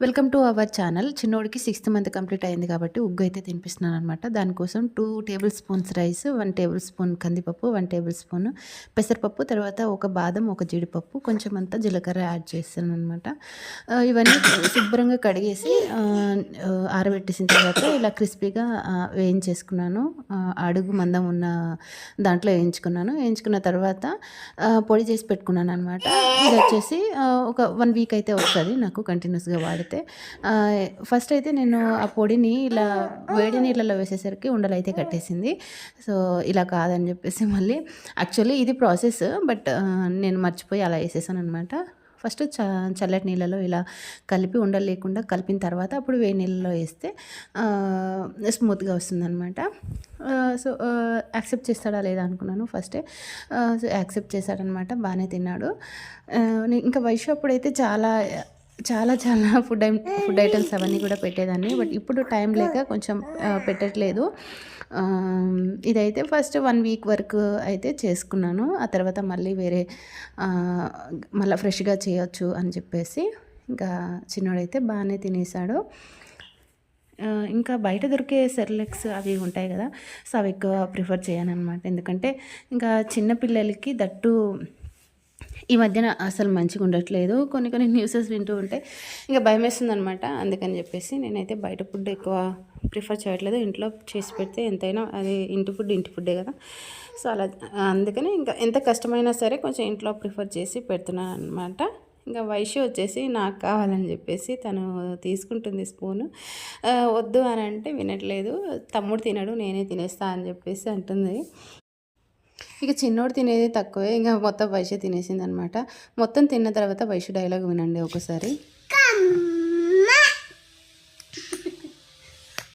Welcome to our channel. చిన్నోడికి sixth month complete అయింది కాబట్టి ఉగ్గు అయితే తినిపిస్తున్నాను అనమాట దానికోసం two tablespoons rice one tablespoon కందిపప్పు వన్ టేబుల్ స్పూన్ పెసరపప్పు తర్వాత ఒక బాదం ఒక జీడిపప్పు కొంచెం అంతా జీలకర్ర యాడ్ చేస్తాను అనమాట ఇవన్నీ శుభ్రంగా కడిగేసి ఆరబెట్టేసిన తర్వాత ఇలా క్రిస్పీగా వేయించేసుకున్నాను. అడుగు మందం ఉన్న దాంట్లో వేయించుకున్నాను. వేయించుకున్న తర్వాత పొడి చేసి పెట్టుకున్నాను అనమాట ఇది వచ్చేసి ఒక వన్ వీక్ అయితే వస్తుంది నాకు కంటిన్యూస్గా వాడితే అయితే ఫస్ట్ అయితే నేను ఆ పొడిని ఇలా వేడి నీళ్ళలో వేసేసరికి ఉండలు అయితే కట్టేసింది. సో ఇలా కాదని చెప్పేసి మళ్ళీ యాక్చువల్లీ ఇది ప్రాసెస్ బట్ నేను మర్చిపోయి అలా వేసేసాను అనమాట ఫస్ట్ చ చల్లటి నీళ్ళలో ఇలా కలిపి ఉండలు లేకుండా కలిపిన తర్వాత అప్పుడు వేడి నీళ్ళలో వేస్తే స్మూత్గా వస్తుందన్నమాట. సో యాక్సెప్ట్ చేస్తాడా లేదా అనుకున్నాను ఫస్టే సో యాక్సెప్ట్ చేశాడనమాట బాగానే తిన్నాడు. ఇంకా వయసు అప్పుడైతే చాలా చాలా చాలా ఫుడ్ ఫుడ్ ఐటమ్స్ అవన్నీ కూడా పెట్టేదాన్ని. బట్ ఇప్పుడు టైం లేక కొంచెం ఆ, పెట్టట్లేదు. ఆ, ఇదైతే ఫస్ట్ వన్ వీక్ వరకు అయితే చేసుకున్నాను. ఆ తర్వాత మళ్ళీ వేరే మళ్ళీ ఫ్రెష్గా చేయొచ్చు అని చెప్పేసి ఇంకా చిన్నోడైతే బాగానే తినేసాడు. ఇంకా బయట దొరికే సెర్లెక్స్ అవి ఉంటాయి కదా సో అవి ఎక్కువ ప్రిఫర్ చేయను అనమాట ఎందుకంటే ఇంకా చిన్నపిల్లలకి దట్టు ఈ మధ్యన అసలు మంచిగా ఉండట్లేదు. కొన్ని కొన్ని న్యూసెస్ వింటూ ఉంటే ఇంకా భయం వేస్తుంది అనమాట అందుకని చెప్పేసి నేనైతే బయట ఫుడ్ ఎక్కువ ప్రిఫర్ చేయట్లేదు. ఇంట్లో చేసి పెడితే ఎంతైనా అది ఇంటి ఫుడ్ ఇంటి ఫుడ్డే కదా. సో అలా అందుకని ఇంకా ఎంత కష్టమైనా సరే కొంచెం ఇంట్లో ప్రిఫర్ చేసి పెడుతున్నాను అనమాట ఇంకా వైశ్య వచ్చేసి నాకు కావాలని చెప్పేసి తను తీసుకుంటుంది స్పూను. వద్దు అని అంటే వినట్లేదు. తమ్ముడు తినడు నేనే తినేస్తా అని చెప్పేసి అంటుంది. ఇక చిన్నోడు తినేది తక్కువే ఇంకా మొత్తం వైశ్య తినేసింది అనమాట మొత్తం తిన్న తర్వాత వైశ్య డైలాగ్ వినండి ఒకసారి.